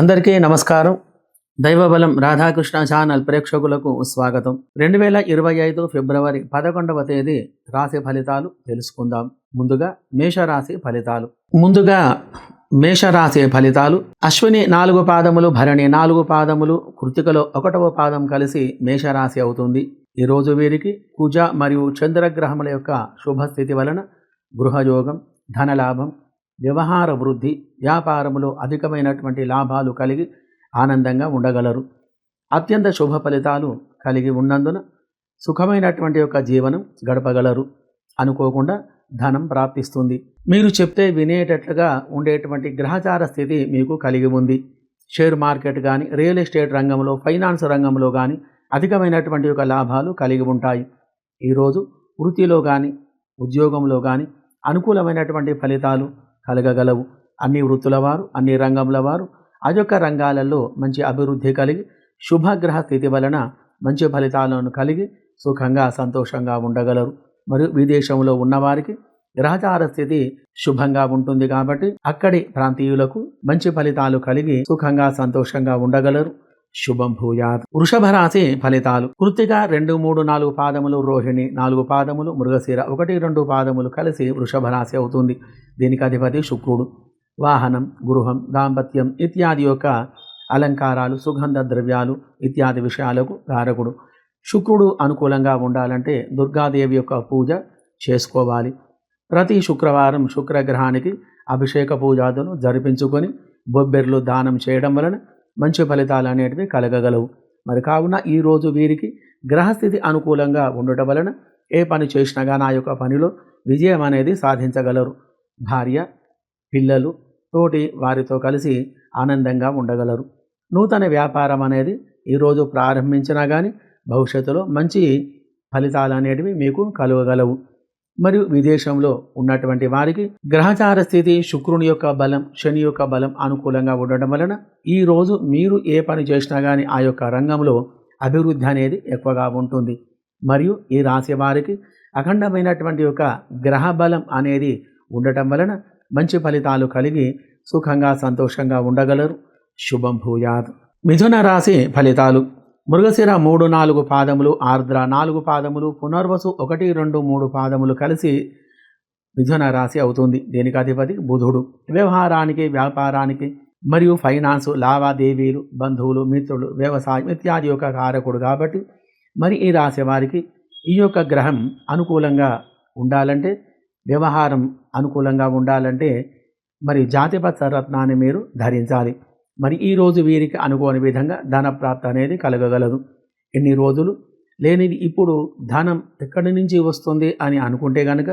అందరికీ నమస్కారం. దైవబలం రాధాకృష్ణ ఛానల్ ప్రేక్షకులకు స్వాగతం. రెండు వేల ఇరవై ఐదు ఫిబ్రవరి పదకొండవ తేదీ రాశి ఫలితాలు తెలుసుకుందాం. ముందుగా మేషరాశి ఫలితాలు. ముందుగా మేషరాశి ఫలితాలు. అశ్విని నాలుగు పాదములు భరణి నాలుగు పాదములు కృతికలో ఒకటవ పాదం కలిసి మేషరాశి అవుతుంది. ఈరోజు వీరికి కుజ మరియు చంద్రగ్రహముల యొక్క శుభస్థితి వలన గృహయోగం ధనలాభం వ్యవహార వృద్ధి వ్యాపారములో అధికమైనటువంటి లాభాలు కలిగి ఆనందంగా ఉండగలరు. అత్యంత శుభ ఫలితాలు కలిగి ఉన్నందున సుఖమైనటువంటి యొక్క జీవనం గడపగలరు. అనుకోకుండా ధనం ప్రాప్తిస్తుంది. మీరు చెప్తే వినేటట్లుగా ఉండేటువంటి గ్రహచార స్థితి మీకు కలిగి ఉంది. షేర్ మార్కెట్ కానీ రియల్ ఎస్టేట్ రంగంలో ఫైనాన్స్ రంగంలో కానీ అధికమైనటువంటి యొక్క లాభాలు కలిగి ఉంటాయి. ఈరోజు వృత్తిలో కానీ ఉద్యోగంలో కానీ అనుకూలమైనటువంటి ఫలితాలు కలగగలవు. అన్ని వృత్తుల వారు అన్ని రంగంల వారు అదొక రంగాలలో మంచి అభివృద్ధి కలిగి శుభగ్రహ స్థితి వలన మంచి ఫలితాలను కలిగి సుఖంగా సంతోషంగా ఉండగలరు. మరియు విదేశంలో ఉన్నవారికి గ్రహచార స్థితి శుభంగా ఉంటుంది కాబట్టి అక్కడి ప్రాంతీయులకు మంచి ఫలితాలు కలిగి సుఖంగా సంతోషంగా ఉండగలరు. శుభం భూయాత్. వృషభ రాశి ఫలితాలు. కృతిక రెండు మూడు నాలుగు పాదములు రోహిణి నాలుగు పాదములు మృగశీర ఒకటి రెండు పాదములు కలిసి వృషభ రాశి అవుతుంది. దీనికి అధిపతి శుక్రుడు. వాహనం గృహం దాంపత్యం ఇత్యాది యొక్క అలంకారాలు సుగంధ ద్రవ్యాలు ఇత్యాది విషయాలకు కారకుడు. శుక్రుడు అనుకూలంగా ఉండాలంటే దుర్గాదేవి యొక్క పూజ చేసుకోవాలి. ప్రతి శుక్రవారం శుక్రగ్రహానికి అభిషేక పూజాదును జరిపించుకొని బొబ్బెర్లు దానం చేయడం వలన మంచి ఫలితాలు అనేటివి కలగగలవు. మరి కావున ఈరోజు వీరికి గ్రహస్థితి అనుకూలంగా ఉండటం వలన ఏ పని చేసినా కానీ ఆ యొక్క పనిలో విజయం అనేది సాధించగలరు. భార్య పిల్లలు తోటి వారితో కలిసి ఆనందంగా ఉండగలరు. నూతన వ్యాపారం అనేది ఈరోజు ప్రారంభించినా కానీ భవిష్యత్తులో మంచి ఫలితాలు అనేటివి మీకు కలగగలవు. మరియు విదేశంలో ఉన్నటువంటి వారికి గ్రహచార స్థితి శుక్రుని యొక్క బలం శని యొక్క బలం అనుకూలంగా ఉండడం వలన ఈ రోజు మీరు ఏ పని చేసినా కానీ ఆ యొక్క రంగంలో అభివృద్ధి అనేది ఎక్కువగా ఉంటుంది. మరియు ఈ రాశి వారికి అఖండమైనటువంటి యొక్క గ్రహ బలం అనేది ఉండటం వలన మంచి ఫలితాలు కలిగి సుఖంగా సంతోషంగా ఉండగలరు. శుభం భూయాత్. మిథున రాశి ఫలితాలు. మృగశిర మూడు నాలుగు పాదములు ఆర్ద్ర నాలుగు పాదములు పునర్వసు ఒకటి రెండు మూడు పాదములు కలిసి మిథున రాశి అవుతుంది. దీనికి అధిపతి బుధుడు. వ్యవహారానికి వ్యాపారానికి మరియు ఫైనాన్స్ లావాదేవీలు బంధువులు మిత్రులు వ్యవసాయం ఇత్యాది యొక్క కారకుడు కాబట్టి మరి ఈ రాశి వారికి ఈ యొక్క గ్రహం అనుకూలంగా ఉండాలంటే వ్యవహారం అనుకూలంగా ఉండాలంటే మరి జాతిపత్ర రత్నాన్ని మీరు ధరించాలి. మరి ఈరోజు వీరికి అనుకోని విధంగా ధన ప్రాప్తి అనేది కలగగలదు. ఎన్ని రోజులు? లేనిది ఇప్పుడు ధనం ఎక్కడి నుంచి వస్తుంది అని అనుకుంటే కనుక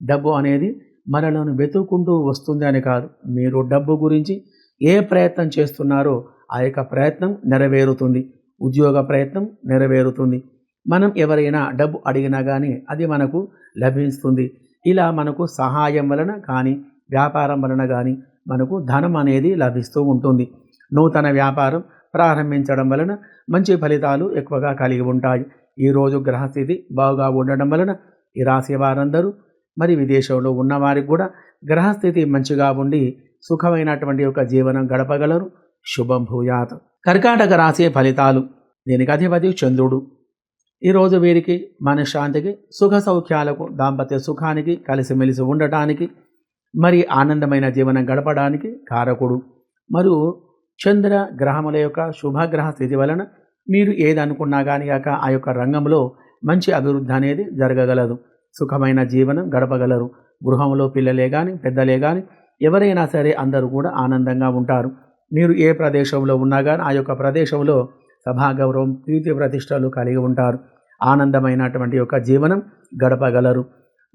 డబ్బు అనేది మనలను వెతుక్కుంటూ వస్తుంది అని కాదు. మీరు డబ్బు గురించి ఏ ప్రయత్నం చేస్తున్నారో ఆ యొక్క ప్రయత్నం నెరవేరుతుంది. ఉద్యోగ ప్రయత్నం నెరవేరుతుంది. మనం ఎవరైనా డబ్బు అడిగినా కానీ అది మనకు లభిస్తుంది. ఇలా మనకు సహాయం వలన కానీ వ్యాపారం వలన కానీ మనకు ధనం అనేది లభిస్తూ ఉంటుంది. నూతన వ్యాపారం ప్రారంభించడం వలన మంచి ఫలితాలు ఎక్కువగా కలిగి ఉంటాయి. ఈరోజు గ్రహస్థితి బాగా ఉండడం వలన ఈ రాశి వారందరూ మరి విదేశంలో ఉన్నవారికి కూడా గ్రహస్థితి మంచిగా ఉండి సుఖమైనటువంటి యొక్క జీవనం గడపగలరు. శుభం భూయాత్. కర్కాటక రాశి ఫలితాలు. దీనికి అధిపతి చంద్రుడు. ఈరోజు వీరికి మనశ్శాంతికి సుఖ సౌఖ్యాలకు దాంపత్య సుఖానికి కలిసిమెలిసి ఉండటానికి మరి ఆనందమైన జీవనం గడపడానికి కారకుడు. మరియు చంద్ర గ్రహముల యొక్క శుభగ్రహ స్థితి వలన మీరు ఏదనుకున్నా కానీ కాక ఆ యొక్క రంగంలో మంచి అభివృద్ధి అనేది జరగగలదు. సుఖమైన జీవనం గడపగలరు. గృహంలో పిల్లలే కానీ పెద్దలే కానీ ఎవరైనా సరే అందరూ కూడా ఆనందంగా ఉంటారు. మీరు ఏ ప్రదేశంలో ఉన్నా కానీ ఆ యొక్క ప్రదేశంలో సభాగౌరవం ప్రీతి ప్రతిష్టలు కలిగి ఉంటారు. ఆనందమైనటువంటి యొక్క జీవనం గడపగలరు.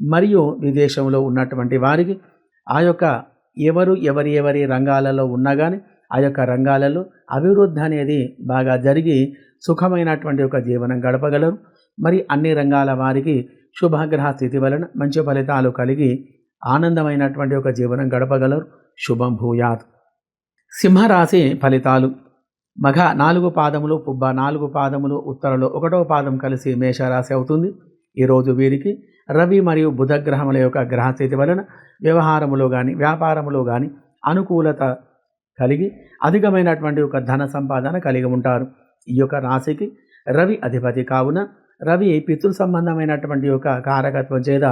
మరియు విదేశంలో ఉన్నటువంటి వారికి ఆ యొక్క ఎవరు ఎవరి ఎవరి రంగాలలో ఉన్నా కానీ ఆ యొక్క రంగాలలో అభివృద్ధి అనేది బాగా జరిగి సుఖమైనటువంటి ఒక జీవనం గడపగలరు. మరి అన్ని రంగాల వారికి శుభగ్రహ స్థితి వలన మంచి ఫలితాలు కలిగి ఆనందమైనటువంటి ఒక జీవనం గడపగలరు. శుభం భూయాత్. సింహరాశి ఫలితాలు. మఘ నాలుగు పాదములు పుబ్బ నాలుగు పాదములు ఉత్తరలో ఒకటవ పాదం కలిసి మేషరాశి అవుతుంది. ఈరోజు వీరికి రవి మరియు బుధ గ్రహముల యొక్క గ్రహస్థితి వలన వ్యవహారములో కానీ వ్యాపారములో కానీ అనుకూలత కలిగి అధికమైనటువంటి ఒక ధన సంపాదన కలిగి ఉంటారు. ఈ యొక్క రాశికి రవి అధిపతి కావున రవి పితృ సంబంధమైనటువంటి యొక్క కారకత్వం చేత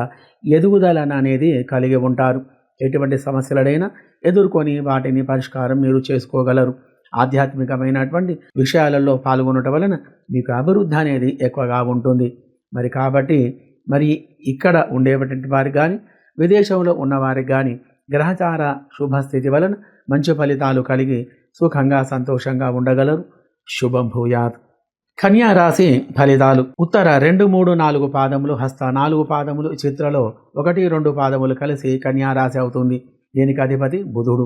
ఎదుగుదలన అనేది కలిగి ఉంటారు. ఎటువంటి సమస్యలడైనా ఎదుర్కొని వాటిని పరిష్కారం మీరు చేసుకోగలరు. ఆధ్యాత్మికమైనటువంటి విషయాలలో పాల్గొనటం వలన మీకు అభివృద్ధి అనేది ఎక్కువగా ఉంటుంది. మరి కాబట్టి మరి ఇక్కడ ఉండేటువంటి వారికి కానీ విదేశంలో ఉన్నవారికి కానీ గ్రహచార శుభస్థితి వలన మంచి ఫలితాలు కలిగి సుఖంగా సంతోషంగా ఉండగలరు. శుభం భూయాత్. కన్యా రాశి ఫలితాలు. ఉత్తర రెండు మూడు నాలుగు పాదములు హస్త నాలుగు పాదములు చిత్రలో ఒకటి రెండు పాదములు కలిసి కన్యా రాశి అవుతుంది. దీనికి అధిపతి బుధుడు.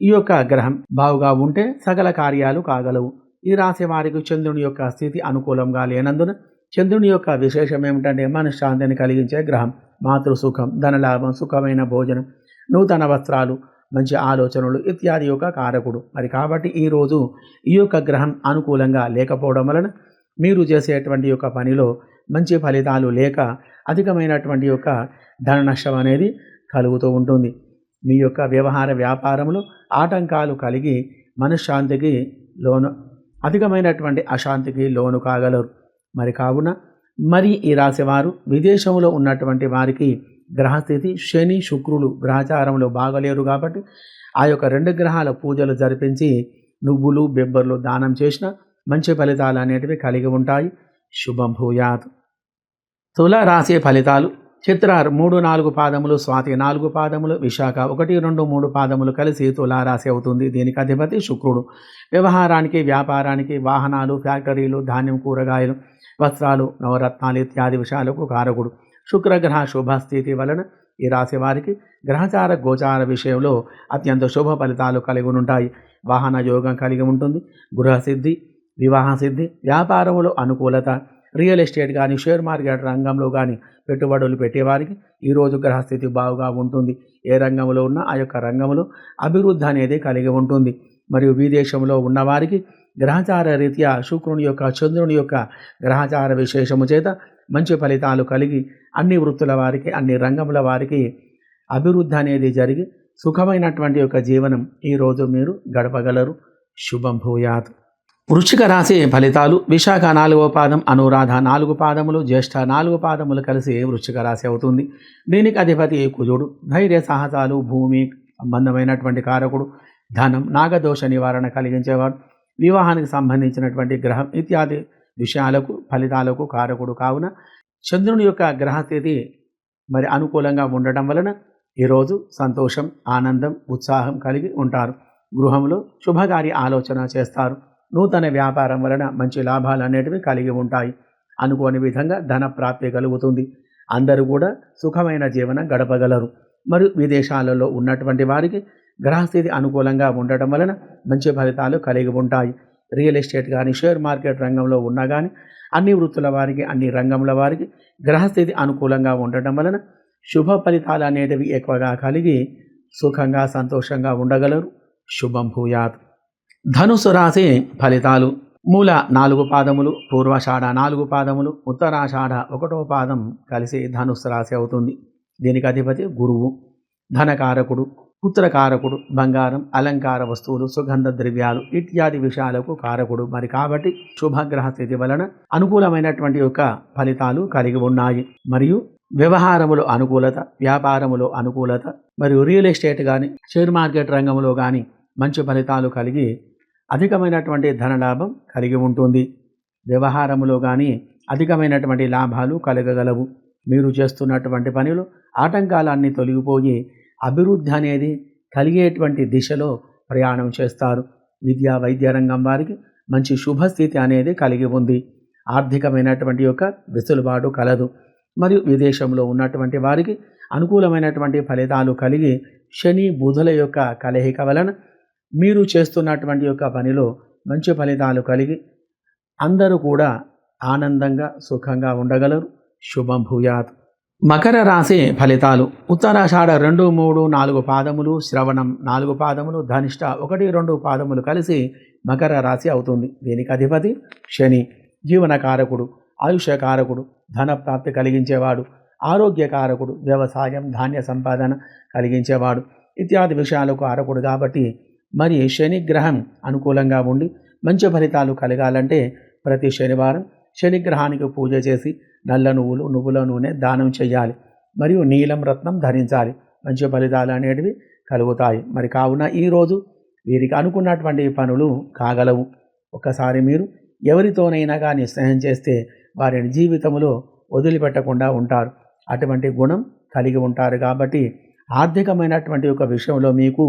ఈ యొక్క గ్రహం బావుగా ఉంటే సకల కార్యాలు కాగలవు. ఈ రాశి వారికి చంద్రుని యొక్క స్థితి అనుకూలంగా లేనందున చంద్రుని యొక్క విశేషం ఏమిటంటే మనశ్శాంతిని కలిగించే గ్రహం మాతృ సుఖం ధనలాభం సుఖమైన భోజనం నూతన వస్త్రాలు మంచి ఆలోచనలు ఇత్యాది యొక్క కారకుడు. మరి కాబట్టి ఈరోజు ఈ యొక్క గ్రహం అనుకూలంగా లేకపోవడం వలన మీరు చేసేటువంటి యొక్క పనిలో మంచి ఫలితాలు లేక అధికమైనటువంటి యొక్క ధన నష్టం అనేది కలుగుతూ ఉంటుంది. మీ యొక్క వ్యవహార వ్యాపారంలో ఆటంకాలు కలిగి మనశ్శాంతికి లోను అధికమైనటువంటి అశాంతికి లోను కాగలరు. మరి కావున మరి ఈ రాశివారు విదేశంలో ఉన్నటువంటి వారికి గ్రహస్థితి శని శుక్రులు గ్రహచారంలో బాగలేరు కాబట్టి ఆ యొక్క రెండు గ్రహాల పూజలు జరిపించి నువ్వులు బెబ్బర్లు దానం చేసిన మంచి ఫలితాలు అనేటివి కలిగి ఉంటాయి. శుభం భూయాత్. తుల రాశి ఫలితాలు చిత్ర మూడు నాలుగు పాదములు స్వాతి నాలుగు పాదములు విశాఖ ఒకటి రెండు మూడు పాదములు కలిసి తులారాశి అవుతుంది. దీనికి అధిపతి శుక్రుడు. వ్యవహారానికి వ్యాపారానికి వాహనాలు ఫ్యాక్టరీలు ధాన్యం కూరగాయలు వస్త్రాలు నవరత్నాలు ఇత్యాది విషయాలకు కారకుడు. శుక్రగ్రహ శుభస్థితి వలన ఈ రాశి వారికి గ్రహచార గోచార విషయంలో అత్యంత శుభ ఫలితాలు కలిగి ఉంటాయి వాహన యోగం కలిగి ఉంటుంది. గృహసిద్ధి వివాహ సిద్ధి వ్యాపారంలో అనుకూలత రియల్ ఎస్టేట్ కానీ షేర్ మార్కెట్ రంగంలో కానీ పెట్టుబడులు పెట్టేవారికి ఈరోజు గ్రహస్థితి బాగుగా ఉంటుంది. ఏ రంగంలో ఉన్నా ఆ యొక్క రంగంలో అభివృద్ధి అనేది కలిగి ఉంటుంది. మరియు విదేశంలో ఉన్నవారికి గ్రహచార రీత్యా శుక్రుని యొక్క చంద్రుని యొక్క గ్రహచార విశేషము చేత మంచి ఫలితాలు కలిగి అన్ని వృత్తుల వారికి అన్ని రంగముల వారికి అభివృద్ధి అనేది జరిగి సుఖమైనటువంటి యొక్క జీవనం ఈరోజు మీరు గడపగలరు. శుభం భూయాత్. వృశ్చిక రాశి ఫలితాలు విశాఖ నాలుగవ పాదం అనురాధ నాలుగు పాదములు జ్యేష్ఠ నాలుగు పాదములు కలిసి వృశ్చిక రాశి అవుతుంది. దీనికి అధిపతి కుజుడు ధైర్య సాహసాలు భూమి సంబంధమైనటువంటి కారకుడు ధనం నాగదోష నివారణ కలిగించేవాడు. వివాహానికి సంబంధించినటువంటి గ్రహం ఇత్యాది విషయాలకు ఫలితాలకు కారకుడు కావున చంద్రుని యొక్క గ్రహస్థితి మరి అనుకూలంగా ఉండటం వలన ఈరోజు సంతోషం ఆనందం ఉత్సాహం కలిగి ఉంటారు. గృహంలో శుభకార్య ఆలోచన చేస్తారు. నూతన వ్యాపారం వలన మంచి లాభాలు అనేటివి కలిగి ఉంటాయి. అనుకోని విధంగా ధన ప్రాప్తి కలుగుతుంది. అందరూ కూడా సుఖమైన జీవనం గడపగలరు. మరియు విదేశాలలో ఉన్నటువంటి వారికి గ్రహస్థితి అనుకూలంగా ఉండటం వలన మంచి ఫలితాలు కలిగి ఉంటాయి. రియల్ ఎస్టేట్ కానీ షేర్ మార్కెట్ రంగంలో ఉన్నా కానీ అన్ని వృత్తుల వారికి అన్ని రంగముల వారికి గ్రహస్థితి అనుకూలంగా ఉండటం వలన శుభ ఫలితాలు అనేటివి ఎక్కువగా కలిగి సుఖంగా సంతోషంగా ఉండగలరు. శుభం భూయాత్. ధనుసు రాశి ఫలితాలు. మూల నాలుగు పాదములు పూర్వాషాఢ నాలుగు పాదములు ఉత్తరాషాఢ ఒకటో పాదం కలిసి ధనుసు రాశి అవుతుంది. దీనికి అధిపతి గురువు ధనకారకుడు పుత్రకారకుడు బంగారం అలంకార వస్తువులు సుగంధ ద్రవ్యాలు ఇత్యాది విషయాలకు కారకుడు. మరి కాబట్టి శుభగ్రహ స్థితి వలన అనుకూలమైనటువంటి యొక్క ఫలితాలు కలిగి ఉన్నాయి. మరియు వ్యవహారములో అనుకూలత వ్యాపారములో అనుకూలత మరియు రియల్ ఎస్టేట్ కానీ షేర్ మార్కెట్ రంగంలో కానీ మంచి ఫలితాలు కలిగి అధికమైనటువంటి ధనలాభం కలిగి ఉంటుంది. వ్యవహారములో కానీ అధికమైనటువంటి లాభాలు కలగగలవు. మీరు చేస్తున్నటువంటి పనులు ఆటంకాలన్నీ తొలగిపోయి అభివృద్ధి అనేది కలిగేటువంటి దిశలో ప్రయాణం చేస్తారు. విద్యా వైద్య రంగం వారికి మంచి శుభస్థితి అనేది కలిగి ఉంది. ఆర్థికమైనటువంటి యొక్క వెసులుబాటు కలదు. మరియు విదేశంలో ఉన్నటువంటి వారికి అనుకూలమైనటువంటి ఫలితాలు కలిగి శని బుధుల యొక్క కలయిక వలన మీరు చేస్తున్నటువంటి యొక్క పనిలో మంచి ఫలితాలు కలిగి అందరూ కూడా ఆనందంగా సుఖంగా ఉండగలరు. శుభం భూయాత్. మకర రాశి ఫలితాలు. ఉత్తరాషాఢ రెండు మూడు నాలుగు పాదములు శ్రవణం నాలుగు పాదములు ధనిష్ట ఒకటి రెండు పాదములు కలిసి మకర రాశి అవుతుంది. దీనికి అధిపతి శని. జీవనకారకుడు ఆయుష్యకారకుడు ధన ప్రాప్తి కలిగించేవాడు ఆరోగ్యకారకుడు వ్యవసాయం ధాన్య సంపాదన కలిగించేవాడు ఇత్యాది విషయాలకు కారకుడు కాబట్టి మరి శని గ్రహం అనుకూలంగా ఉండి మంచి ఫలితాలు కలగాలంటే ప్రతి శనివారం శనిగ్రహానికి పూజ చేసి నల్ల నువ్వులు నువ్వుల నూనె దానం చేయాలి. మరియు నీలం రత్నం ధరించాలి. మంచి ఫలితాలు అనేటివి కలుగుతాయి. మరి కావున ఈరోజు వీరికి అనుకున్నటువంటి పనులు కాగలవు. ఒక్కసారి మీరు ఎవరితోనైనా కానీ స్నేహం చేస్తే వారిని జీవితంలో వదిలిపెట్టకుండా ఉంటారు. అటువంటి గుణం కలిగి ఉంటారు కాబట్టి ఆర్థికమైనటువంటి ఒక విషయంలో మీకు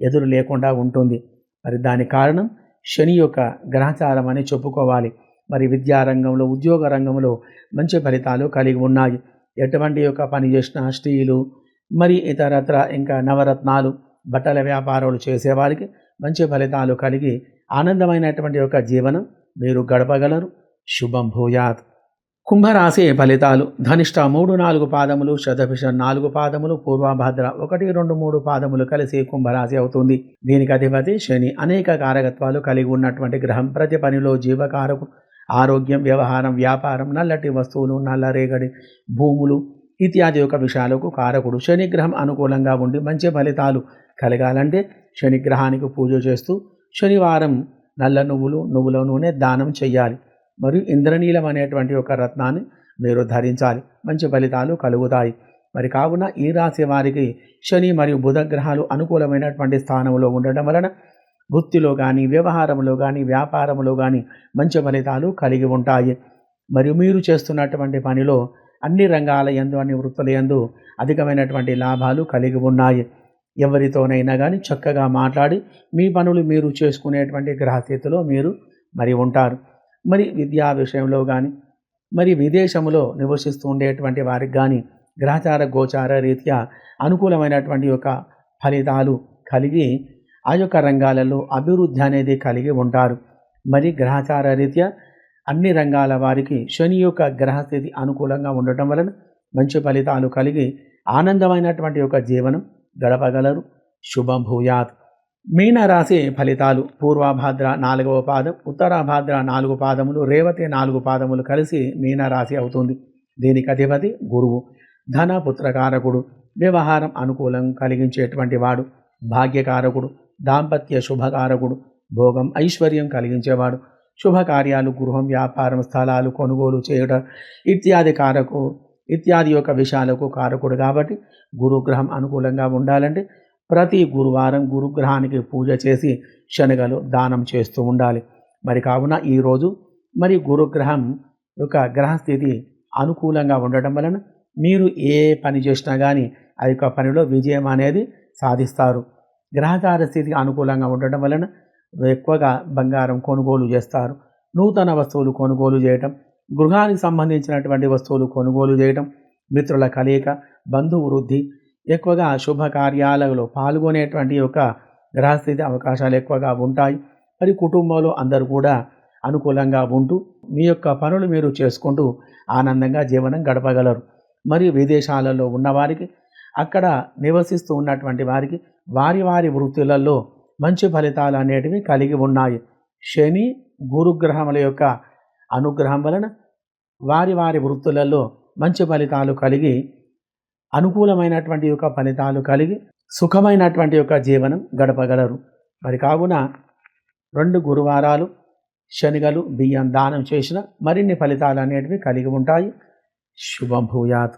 ఎదురు లేకుండా ఉంటుంది. మరి దాని కారణం శని యొక్క గ్రహచారం అని చెప్పుకోవాలి. మరి విద్యారంగంలో ఉద్యోగ రంగంలో మంచి ఫలితాలు కలిగి ఉన్నాయి. ఎటువంటి యొక్క పని చేసిన స్త్రీలు మరి ఇతరత్ర ఇంకా నవరత్నాలు బట్టల వ్యాపారాలు చేసేవారికి మంచి ఫలితాలు కలిగి ఆనందమైనటువంటి యొక్క జీవనం మీరు గడపగలరు. శుభం భూయాత్. కుంభరాశి ఫలితాలు. ధనిష్ట మూడు నాలుగు పాదములు శతభిష నాలుగు పాదములు పూర్వభద్ర ఒకటి రెండు మూడు పాదములు కలిసి కుంభరాశి అవుతుంది. దీనికి అధిపతి శని అనేక కారకత్వాలు కలిగి ఉన్నటువంటి గ్రహం. ప్రతి పనిలో జీవకారకు ఆరోగ్యం వ్యవహారం వ్యాపారం నల్లటి వస్తువులు నల్ల రేగడి భూములు ఇత్యాది యొక్క విషయాలకు కారకుడు శనిగ్రహం అనుకూలంగా ఉండి మంచి ఫలితాలు కలగాలంటే శనిగ్రహానికి పూజ చేస్తూ శనివారం నల్ల నువ్వులు నువ్వుల నూనె దానం చేయాలి మరియు ఇంద్రనీలం అనేటువంటి ఒక రత్నాన్ని మీరు ధరించాలి. మంచి ఫలితాలు కలుగుతాయి. మరి కావున ఈ రాశి వారికి శని మరియు బుధ గ్రహాలు అనుకూలమైనటువంటి స్థానంలో ఉండడం వలన వృత్తిలో కానీ వ్యవహారంలో కానీ వ్యాపారంలో కానీ మంచి ఫలితాలు కలిగి ఉంటాయి. మరియు మీరు చేస్తున్నటువంటి పనిలో అన్ని రంగాల ఎందు అన్ని వృత్తుల ఎందు అధికమైనటువంటి లాభాలు కలిగి ఉన్నాయి. ఎవరితోనైనా కానీ చక్కగా మాట్లాడి మీ పనులు మీరు చేసుకునేటువంటి గ్రహస్థితిలో మీరు మరి ఉంటారు. మరి విద్యా విషయంలో కానీ మరి విదేశంలో నివసిస్తూ ఉండేటువంటి వారికి కానీ గ్రహచార గోచార రీత్యా అనుకూలమైనటువంటి యొక్క ఫలితాలు కలిగి ఆ యొక్క రంగాలలో అభివృద్ధి అనేది కలిగి ఉంటారు. మరి గ్రహచార రీత్యా అన్ని రంగాల వారికి శని యొక్క గ్రహస్థితి అనుకూలంగా ఉండటం వలన మంచి ఫలితాలు కలిగి ఆనందమైనటువంటి యొక్క జీవనం గడపగలరు. శుభం భూయాత్. మీనరాశి ఫలితాలు పూర్వభాద్ర నాలుగవ పాదం ఉత్తరాభాద్ర నాలుగు పాదములు రేవతి నాలుగు పాదములు కలిసి మీనరాశి అవుతుంది. దీనికి అధిపతి గురువు. ధన పుత్రకారకుడు. వ్యవహారం అనుకూలం కలిగించేటువంటి వాడు. భాగ్యకారకుడు. దాంపత్య శుభకారకుడు. భోగం ఐశ్వర్యం కలిగించేవాడు. శుభకార్యాలు గృహం వ్యాపారం స్థలాలు కొనుగోలు చేయడం ఇత్యాది కారకు ఇత్యాది యొక్క విషయాలకు కారకుడు కాబట్టి గురుగ్రహం అనుకూలంగా ఉండాలంటే ప్రతి గురువారం గురుగ్రహానికి పూజ చేసి శనగలు దానం చేస్తూ ఉండాలి. మరి కావున ఈరోజు మరి గురుగ్రహం యొక్క గ్రహస్థితి అనుకూలంగా ఉండటం వలన మీరు ఏ పని చేసినా కానీ ఆ యొక్క పనిలో విజయం అనేది సాధిస్తారు. గ్రహచార స్థితి అనుకూలంగా ఉండటం వలన ఎక్కువగా బంగారం కొనుగోలు చేస్తారు. నూతన వస్తువులు కొనుగోలు చేయటం గృహానికి సంబంధించినటువంటి వస్తువులు కొనుగోలు చేయటం మిత్రుల కలయిక బంధువు వృద్ధి ఎక్కువగా శుభకార్యాలలో పాల్గొనేటువంటి యొక్క గ్రహస్థితి అవకాశాలు ఎక్కువగా ఉంటాయి. మరి కుటుంబంలో అందరూ కూడా అనుకూలంగా ఉంటూ మీ యొక్క పనులు మీరు చేసుకుంటూ ఆనందంగా జీవనం గడపగలరు. మరియు విదేశాలలో ఉన్నవారికి అక్కడ నివసిస్తూ ఉన్నటువంటి వారికి వారి వారి వృత్తులలో మంచి ఫలితాలు అనేటివి కలిగి ఉన్నాయి. శని గురుగ్రహముల యొక్క అనుగ్రహం వలన వారి వారి వృత్తులలో మంచి ఫలితాలు కలిగి అనుకూలమైనటువంటి యొక్క ఫలితాలు కలిగి సుఖమైనటువంటి యొక్క జీవనం గడపగలరు. మరి కావున రెండు గురువారాలు శనిగలు బియ్యం దానం చేసిన మరిన్ని ఫలితాలు అనేటివి కలిగి ఉంటాయి. శుభం భూయాత్.